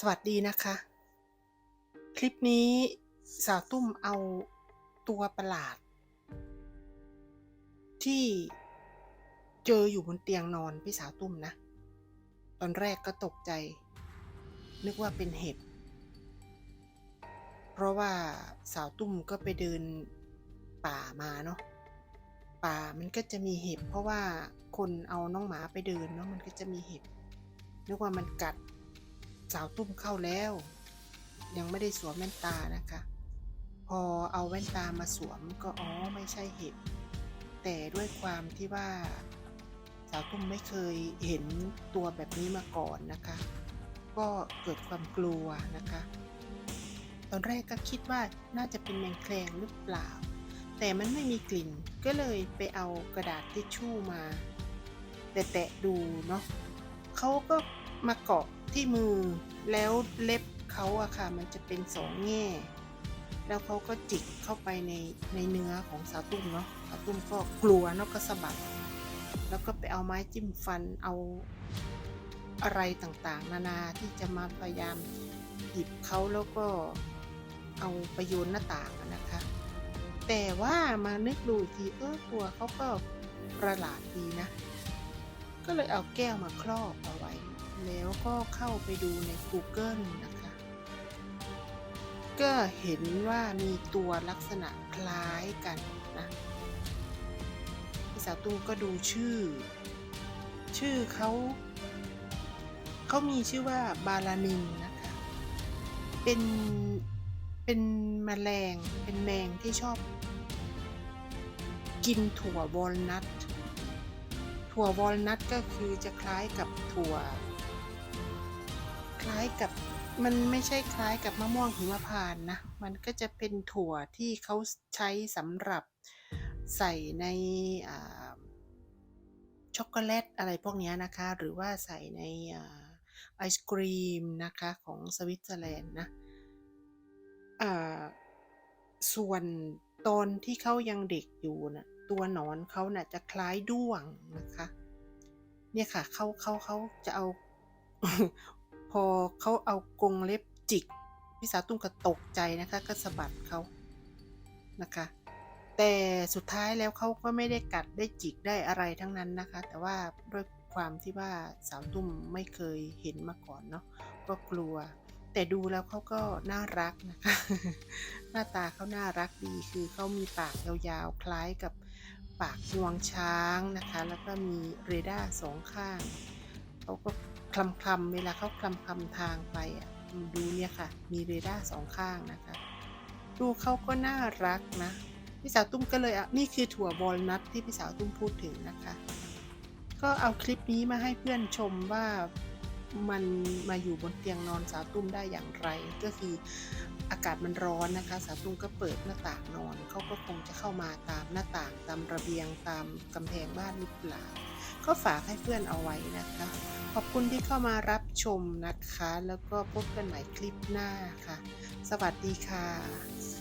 สวัสดีนะคะ คลิปนี้สาวตุ้มเอาตัวประหลาด ที่เจออยู่บนเตียงนอนพี่สาวตุ้มนะ ตอนแรกก็ตกใจ นึกว่าเป็นเห็บเพราะว่าสาวตุ้มก็ไปเดินป่ามาเนาะป่ามันก็จะมีเห็บ เพราะว่าคนเอาน้องหมาไปเดินเนาะมันก็จะมีเห็บนึกว่ามันกัด สาวตุ้มเข้าแล้ว ยังไม่ได้สวมแว่นตานะคะ พอเอาแว่นตามาสวมก็อ๋อไม่ใช่เห็บแต่ด้วยความที่ว่าสาวตุ้มไม่เคยเห็นตัวแบบนี้มาก่อนนะคะ ก็เกิดความกลัวนะคะ ตอนแรกก็คิดว่าน่าจะเป็นแมงแคลงหรือเปล่า แต่มันไม่มีกลิ่นก็เลยไปเอากระดาษทิชชู่มา แตะๆดูเนาะเขาก็ มาเกาะที่มือ แล้วเล็บเขาอะค่ะ มันจะเป็นสองแง่ แล้วเขาก็จิกเข้าไปในในเนื้อของสาวตุ้มเนาะสาวตุ้มก็กลัวเนาะก็สะบัด แล้วก็ไปเอาไม้จิ้มฟันเอาอะไรต่างๆ นานาที่จะมาพยายามหยิบเขาแล้วก็เอาไปโยนหน้าต่างนะคะ แต่ว่ามานึกดูอีกทีเออตัวเขาก็ประหลาดดีนะ ก็เลยเอาแก้วมาครอบเอาไว้ แล้วก็เข้าไปดูใน Google นะคะ ก็เห็นว่ามีตัวลักษณะคล้ายกันนะพี่สาวตุ้มก็ดูชื่อ ชื่อเขาเขามีชื่อว่าบาลานินนะคะ เป็นเป็นแมลงเป็นแมงที่ชอบ กินถั่ววอลนัทถั่ววอลนัทก็คือจะคล้ายกับถั่ว ล้ายกับมันไม่ใช่คล้ายกับมะม่วงหิมพานต์นะ มันก็จะเป็นถั่วที่เขาใช้สำหรับใส่ในช็อกโกแลตอะไรพวกนี้นะคะ หรือว่าใส่ในอไอศกรีมนะคะของสวิตเซอร์แลนด์นะส่วนตอนที่เขายังเด็กอยู่นะตัวหนอนเขาน่ะจะคล้ายด้วงนะคะ เนี่ยค่ะเขาเขาเขาจะเอา พอเขาเอากรงเล็บจิกพี่สาวตุ้มก็ตกใจนะคะก็สะบัดเขานะคะ แต่สุดท้ายแล้วเขาก็ไม่ได้กัดได้จิกได้อะไรทั้งนั้นนะคะ แต่ว่าด้วยความที่ว่าสาวตุ้มไม่เคยเห็นมาก่อนเนาะก็กลัว แต่ดูแล้วเขาก็น่ารักนะคะ หน้าตาเขาน่ารักดีคือเขามีปากยาวๆคล้ายกับปากงวงช้างนะคะ แล้วก็มีเรดาร์สองข้างเขาก็ คลำคลำๆเวลาเขาคลำคลำทางไปอะดูเนี่ยค่ะ มีเรดาร์สองข้างนะคะ ดูเขาก็น่ารักนะ พี่สาวตุ้มก็เลยอะนี่คือถั่ววอลนัทที่พี่สาวตุ้มพูดถึงนะคะ ก็เอาคลิปนี้มาให้เพื่อนชมว่า มันมาอยู่บนเตียงนอนสาวตุ้มได้อย่างไร ก็คืออากาศมันร้อนนะคะ สาวตุ้มก็เปิดหน้าต่างนอนเขาก็คงจะเข้ามาตามหน้าต่างตามระเบียงตามกำแพงบ้านหรือเปล่าก็ฝากให้เพื่อนเอาไว้นะคะ ขอบคุณที่เข้ามารับชมนะคะ แล้วก็พบกันใหม่คลิปหน้าค่ะ สวัสดีค่ะ